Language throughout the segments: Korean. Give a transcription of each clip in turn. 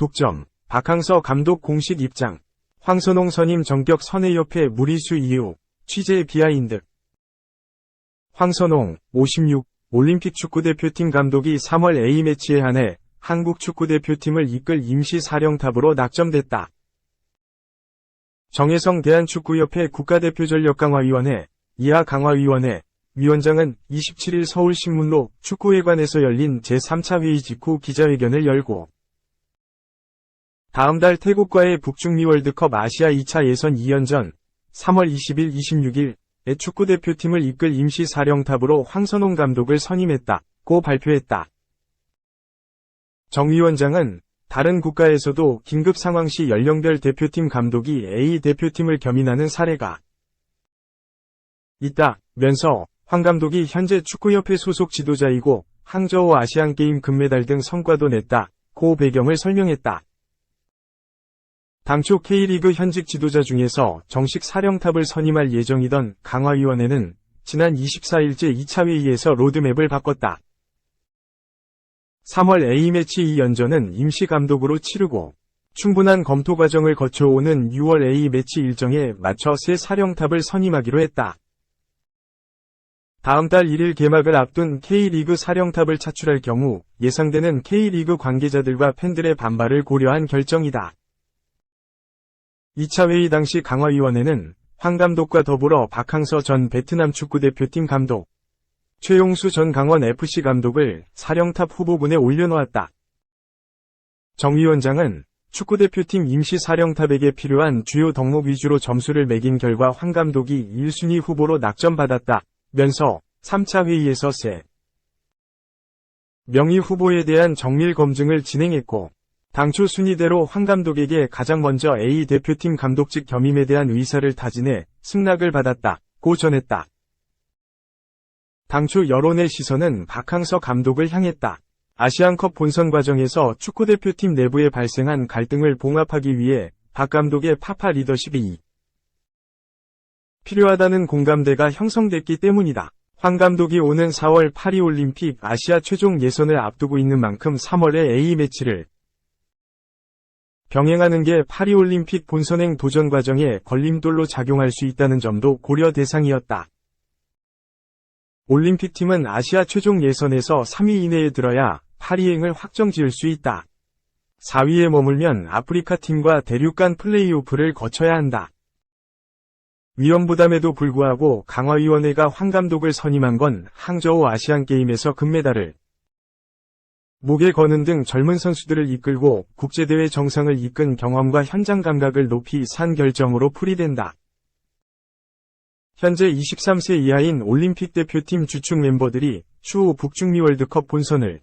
독점, 박항서 감독 공식 입장, 황선홍 선임 정격 선회협회 무리수 이후, 취재 비하인드. 황선홍, 56, 올림픽 축구대표팀 감독이 3월 A매치에 한해 한국 축구대표팀을 이끌 임시사령탑으로 낙점됐다. 정혜성 대한축구협회 국가대표전력강화위원회, 이하강화위원회, 위원장은 27일 서울신문로 축구회관에서 열린 제3차 회의 직후 기자회견을 열고 다음 달 태국과의 북중미 월드컵 아시아 2차 예선 2연전 3월 20일 26일에 축구대표팀을 이끌 임시사령탑으로 황선홍 감독을 선임했다고 발표했다. 정 위원장은 다른 국가에서도 긴급 상황 시 연령별 대표팀 감독이 A 대표팀을 겸임하는 사례가 있다면서 황 감독이 현재 축구협회 소속 지도자이고 항저우 아시안게임 금메달 등 성과도 냈다 고 배경을 설명했다. 당초 K리그 현직 지도자 중에서 정식 사령탑을 선임할 예정이던 강화위원회는 지난 24일째 2차 회의에서 로드맵을 바꿨다. 3월 A매치 2연전은 임시 감독으로 치르고 충분한 검토 과정을 거쳐오는 6월 A매치 일정에 맞춰 새 사령탑을 선임하기로 했다. 다음 달 1일 개막을 앞둔 K리그 사령탑을 차출할 경우 예상되는 K리그 관계자들과 팬들의 반발을 고려한 결정이다. 2차 회의 당시 강화위원회는 황 감독과 더불어 박항서 전 베트남 축구대표팀 감독, 최용수 전 강원FC 감독을 사령탑 후보군에 올려놓았다. 정 위원장은 축구대표팀 임시 사령탑에게 필요한 주요 덕목 위주로 점수를 매긴 결과 황 감독이 1순위 후보로 낙점받았다. 면서 3차 회의에서 세 명의 후보에 대한 정밀 검증을 진행했고 당초 순위대로 황 감독에게 가장 먼저 A 대표팀 감독직 겸임에 대한 의사를 타진해 승낙을 받았다고 전했다. 당초 여론의 시선은 박항서 감독을 향했다. 아시안컵 본선 과정에서 축구대표팀 내부에 발생한 갈등을 봉합하기 위해 박 감독의 파파 리더십이 필요하다는 공감대가 형성됐기 때문이다. 황 감독이 오는 4월 파리 올림픽 아시아 최종 예선을 앞두고 있는 만큼 3월에 A매치를 병행하는 게 파리 올림픽 본선행 도전 과정에 걸림돌로 작용할 수 있다는 점도 고려 대상이었다. 올림픽팀은 아시아 최종 예선에서 3위 이내에 들어야 파리행을 확정 지을 수 있다. 4위에 머물면 아프리카 팀과 대륙 간 플레이오프를 거쳐야 한다. 위험 부담에도 불구하고 강화위원회가 황 감독을 선임한 건 항저우 아시안게임에서 금메달을 목에 거는 등 젊은 선수들을 이끌고 국제대회 정상을 이끈 경험과 현장 감각을 높이 산 결정으로 풀이된다. 현재 23세 이하인 올림픽 대표팀 주축 멤버들이 추후 북중미 월드컵 본선을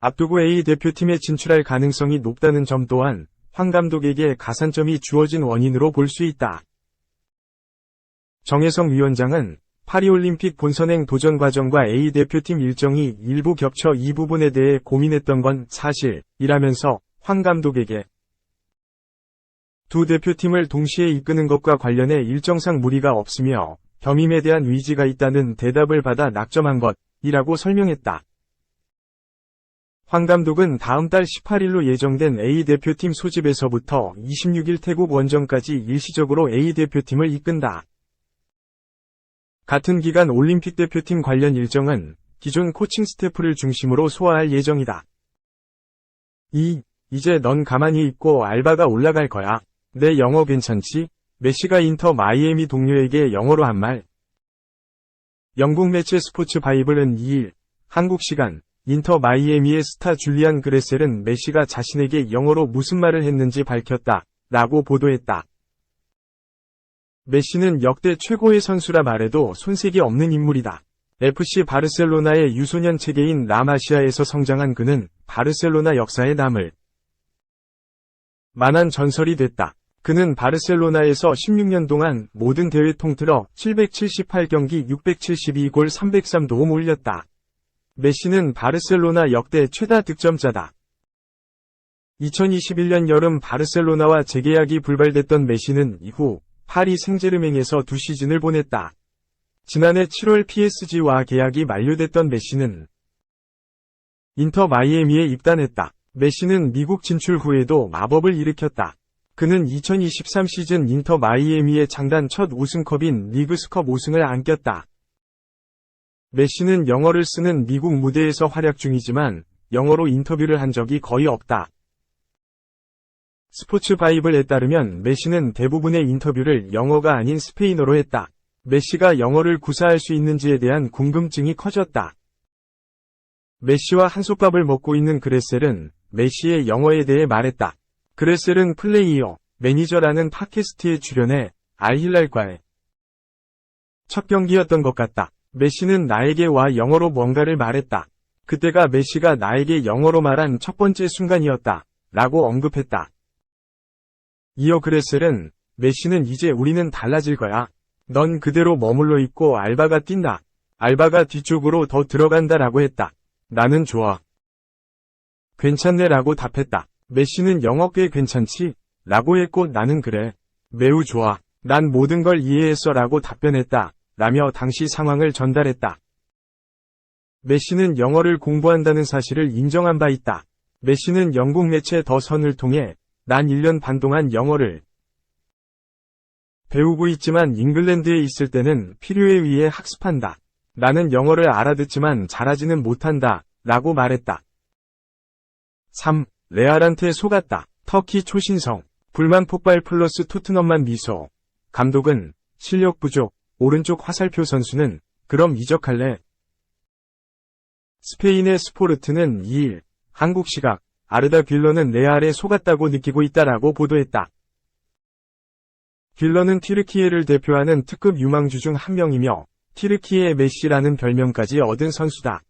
앞두고 A 대표팀에 진출할 가능성이 높다는 점 또한 황 감독에게 가산점이 주어진 원인으로 볼 수 있다. 정혜성 위원장은 파리올림픽 본선행 도전 과정과 A 대표팀 일정이 일부 겹쳐 이 부분에 대해 고민했던 건 사실이라면서 황 감독에게 두 대표팀을 동시에 이끄는 것과 관련해 일정상 무리가 없으며 겸임에 대한 의지가 있다는 대답을 받아 낙점한 것이라고 설명했다. 황 감독은 다음 달 18일로 예정된 A 대표팀 소집에서부터 26일 태국 원정까지 일시적으로 A 대표팀을 이끈다. 같은 기간 올림픽 대표팀 관련 일정은 기존 코칭 스태프를 중심으로 소화할 예정이다. 2. 이제 넌 가만히 있고 알바가 올라갈 거야. 내 영어 괜찮지? 메시가 인터 마이애미 동료에게 영어로 한 말. 영국 매체 스포츠 바이블은 2일, 한국 시간, 인터 마이애미의 스타 줄리안 그레셀은 메시가 자신에게 영어로 무슨 말을 했는지 밝혔다. 라고 보도했다. 메시는 역대 최고의 선수라 말해도 손색이 없는 인물이다. FC 바르셀로나의 유소년 체계인 라마시아에서 성장한 그는 바르셀로나 역사에 남을 만한 전설이 됐다. 그는 바르셀로나에서 16년 동안 모든 대회 통틀어 778경기 672골 303도움 올렸다. 메시는 바르셀로나 역대 최다 득점자다. 2021년 여름 바르셀로나와 재계약이 불발됐던 메시는 이후 파리 생제르맹에서 두 시즌을 보냈다. 지난해 7월 PSG와 계약이 만료됐던 메시는 인터 마이애미에 입단했다. 메시는 미국 진출 후에도 마법을 일으켰다. 그는 2023 시즌 인터 마이애미의 장단 첫 우승컵인 리그스컵 우승을 안겼다. 메시는 영어를 쓰는 미국 무대에서 활약 중이지만 영어로 인터뷰를 한 적이 거의 없다. 스포츠 바이블에 따르면 메시는 대부분의 인터뷰를 영어가 아닌 스페인어로 했다. 메시가 영어를 구사할 수 있는지에 대한 궁금증이 커졌다. 메시와 한솥밥을 먹고 있는 그레셀은 메시의 영어에 대해 말했다. 그레셀은 플레이어, 매니저라는 팟캐스트에 출연해 알힐랄과의 첫 경기였던 것 같다. 메시는 나에게 와 영어로 뭔가를 말했다. 그때가 메시가 나에게 영어로 말한 첫 번째 순간이었다. 라고 언급했다. 이어 그레셀은 메시는 이제 우리는 달라질 거야. 넌 그대로 머물러 있고 알바가 뛴다. 알바가 뒤쪽으로 더 들어간다 라고 했다. 나는 좋아. 괜찮네 라고 답했다. 메시는 영어 꽤 괜찮지? 라고 했고 나는 그래. 매우 좋아. 난 모든 걸 이해했어 라고 답변했다. 라며 당시 상황을 전달했다. 메시는 영어를 공부한다는 사실을 인정한 바 있다. 메시는 영국 매체 더 선을 통해 난 1년 반 동안 영어를 배우고 있지만 잉글랜드에 있을 때는 필요에 의해 학습한다. 나는 영어를 알아듣지만 잘하지는 못한다. 라고 말했다. 3. 레알한테 속았다. 터키 초신성. 불만 폭발 플러스 토트넘만 미소. 감독은 실력 부족. 오른쪽 화살표 선수는 그럼 이적할래. 스페인의 스포르트는 2일 한국 시각 아르다 귤러는 레알에 속았다고 느끼고 있다라고 보도했다. 귤러는 티르키예를 대표하는 특급 유망주 중 한 명이며 티르키예 메시라는 별명까지 얻은 선수다.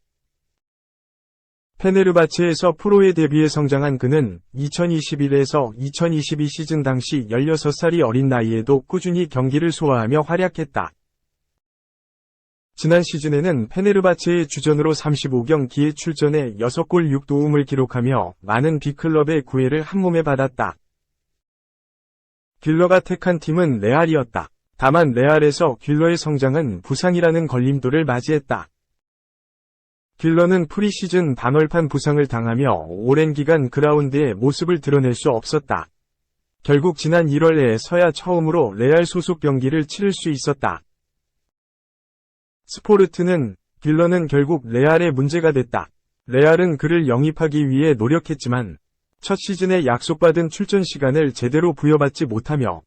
페네르바체에서 프로에 데뷔해 성장한 그는 2021에서 2022 시즌 당시 16살이 어린 나이에도 꾸준히 경기를 소화하며 활약했다. 지난 시즌에는 페네르바체의 주전으로 35경 기에 출전해 6골 6도움을 기록하며 많은 빅클럽의 구애를 한몸에 받았다. 귤러가 택한 팀은 레알이었다. 다만 레알에서 귤러의 성장은 부상이라는 걸림돌을 맞이했다. 귤러는 프리시즌 단월판 부상을 당하며 오랜 기간 그라운드에 모습을 드러낼 수 없었다. 결국 지난 1월에 서야 처음으로 레알 소속 경기를 치를 수 있었다. 스포르트는 귤러는 결국 레알의 문제가 됐다. 레알은 그를 영입하기 위해 노력했지만 첫 시즌에 약속받은 출전 시간을 제대로 부여받지 못하며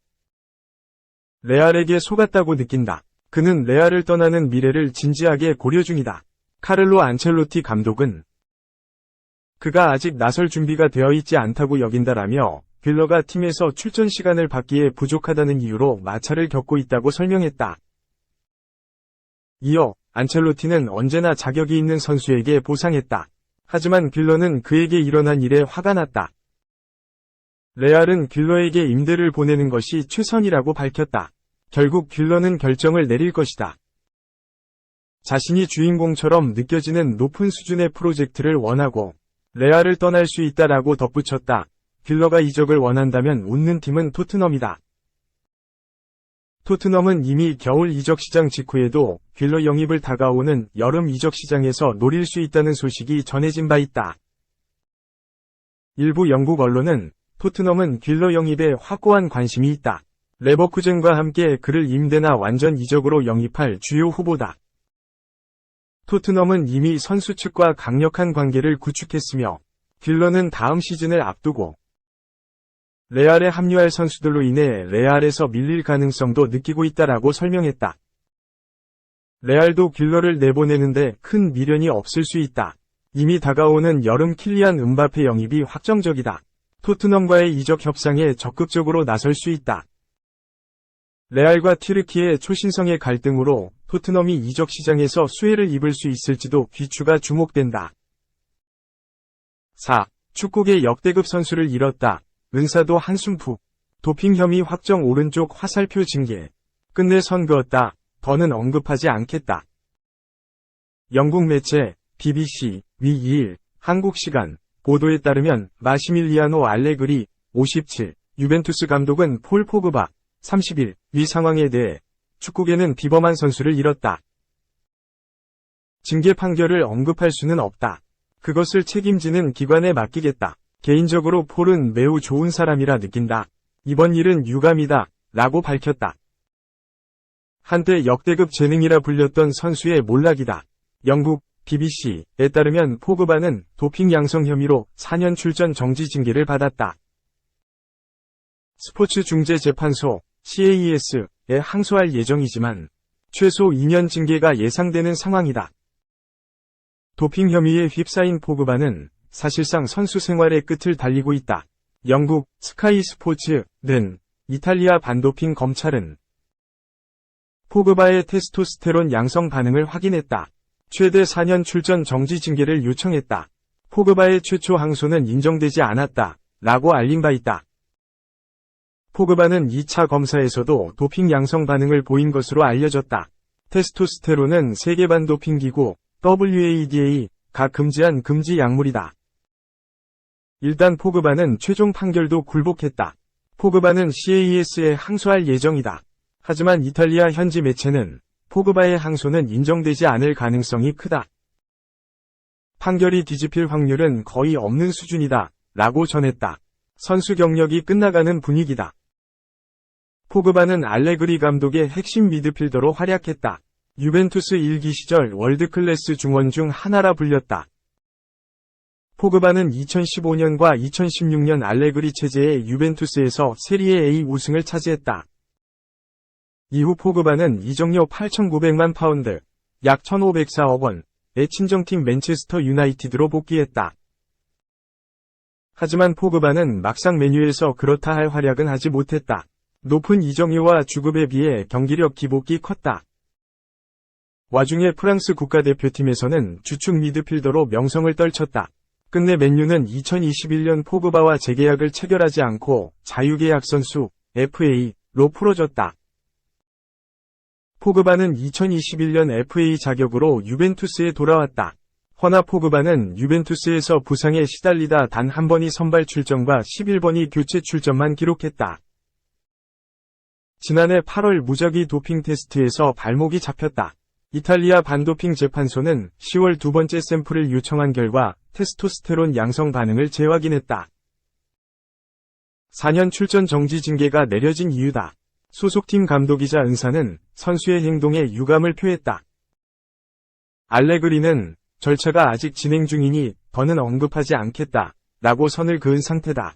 레알에게 속았다고 느낀다. 그는 레알을 떠나는 미래를 진지하게 고려 중이다. 카를로 안첼로티 감독은 그가 아직 나설 준비가 되어 있지 않다고 여긴다라며 빌러가 팀에서 출전 시간을 받기에 부족하다는 이유로 마찰을 겪고 있다고 설명했다. 이어 안첼로티는 언제나 자격이 있는 선수에게 보상했다. 하지만 빌러는 그에게 일어난 일에 화가 났다. 레알은 귤러에게 임대를 보내는 것이 최선이라고 밝혔다. 결국 귤러는 결정을 내릴 것이다. 자신이 주인공처럼 느껴지는 높은 수준의 프로젝트를 원하고 레알을 떠날 수 있다라고 덧붙였다. 귤러가 이적을 원한다면 웃는 팀은 토트넘이다. 토트넘은 이미 겨울 이적 시장 직후에도 귤러 영입을 다가오는 여름 이적 시장에서 노릴 수 있다는 소식이 전해진 바 있다. 일부 영국 언론은 토트넘은 귤러 영입에 확고한 관심이 있다. 레버쿠젠과 함께 그를 임대나 완전 이적으로 영입할 주요 후보다. 토트넘은 이미 선수 측과 강력한 관계를 구축했으며 귤러는 다음 시즌을 앞두고 레알에 합류할 선수들로 인해 레알에서 밀릴 가능성도 느끼고 있다라고 설명했다. 레알도 귤러를 내보내는데 큰 미련이 없을 수 있다. 이미 다가오는 여름 킬리안 음바페 영입이 확정적이다. 토트넘과의 이적 협상에 적극적으로 나설 수 있다. 레알과 튀르키의 초신성의 갈등으로 토트넘이 이적 시장에서 수혜를 입을 수 있을지도 귀추가 주목된다. 4. 축구계 역대급 선수를 잃었다. 은사도 한숨 푹. 도핑 혐의 확정 오른쪽 화살표 징계. 끝내 선 그었다. 더는 언급하지 않겠다. 영국 매체 BBC 위 2일 한국 시간 보도에 따르면 마시밀리아노 알레그리 57 유벤투스 감독은 폴 포그바 30일 위 상황에 대해 축구계는 비범한 선수를 잃었다. 징계 판결을 언급할 수는 없다. 그것을 책임지는 기관에 맡기겠다. 개인적으로 폴은 매우 좋은 사람이라 느낀다. 이번 일은 유감이다. 라고 밝혔다. 한때 역대급 재능이라 불렸던 선수의 몰락이다. 영국 BBC에 따르면 포그바는 도핑 양성 혐의로 4년 출전 정지 징계를 받았다. 스포츠 중재 재판소 CAES에 항소할 예정이지만 최소 2년 징계가 예상되는 상황이다. 도핑 혐의에 휩싸인 포그바는 사실상 선수 생활의 끝을 달리고 있다. 영국 스카이 스포츠는 이탈리아 반도핑 검찰은 포그바의 테스토스테론 양성 반응을 확인했다. 최대 4년 출전 정지 징계를 요청했다. 포그바의 최초 항소는 인정되지 않았다. 라고 알린 바 있다. 포그바는 2차 검사에서도 도핑 양성 반응을 보인 것으로 알려졌다. 테스토스테론은 세계 반도핑 기구 WADA가 금지한 금지 약물이다. 일단 포그바는 최종 판결도 굴복했다. 포그바는 CAES에 항소할 예정이다. 하지만 이탈리아 현지 매체는 포그바의 항소는 인정되지 않을 가능성이 크다. 판결이 뒤집힐 확률은 거의 없는 수준이다. 라고 전했다. 선수 경력이 끝나가는 분위기다. 포그바는 알레그리 감독의 핵심 미드필더로 활약했다. 유벤투스 1기 시절 월드클래스 중원 중 하나라 불렸다. 포그바는 2015년과 2016년 알레그리 체제의 유벤투스에서 세리에 A 우승을 차지했다. 이후 포그바는 이적료 8,900만 파운드, 약 1,504억 원의 친정팀 맨체스터 유나이티드로 복귀했다. 하지만 포그바는 막상 메뉴에서 그렇다 할 활약은 하지 못했다. 높은 이적료와 주급에 비해 경기력 기복이 컸다. 와중에 프랑스 국가대표팀에서는 주축 미드필더로 명성을 떨쳤다. 끝내 맨유는 2021년 포그바와 재계약을 체결하지 않고 자유계약 선수 FA로 풀어줬다. 포그바는 2021년 FA 자격으로 유벤투스에 돌아왔다. 허나 포그바는 유벤투스에서 부상에 시달리다 단 한 번이 선발 출전과 11번이 교체 출전만 기록했다. 지난해 8월 무작위 도핑 테스트에서 발목이 잡혔다. 이탈리아 반도핑 재판소는 10월 두 번째 샘플을 요청한 결과 테스토스테론 양성 반응을 재확인했다. 4년 출전 정지 징계가 내려진 이유다. 소속팀 감독이자 은사는 선수의 행동에 유감을 표했다. 알레그리는 절차가 아직 진행 중이니 더는 언급하지 않겠다. 라고 선을 그은 상태다.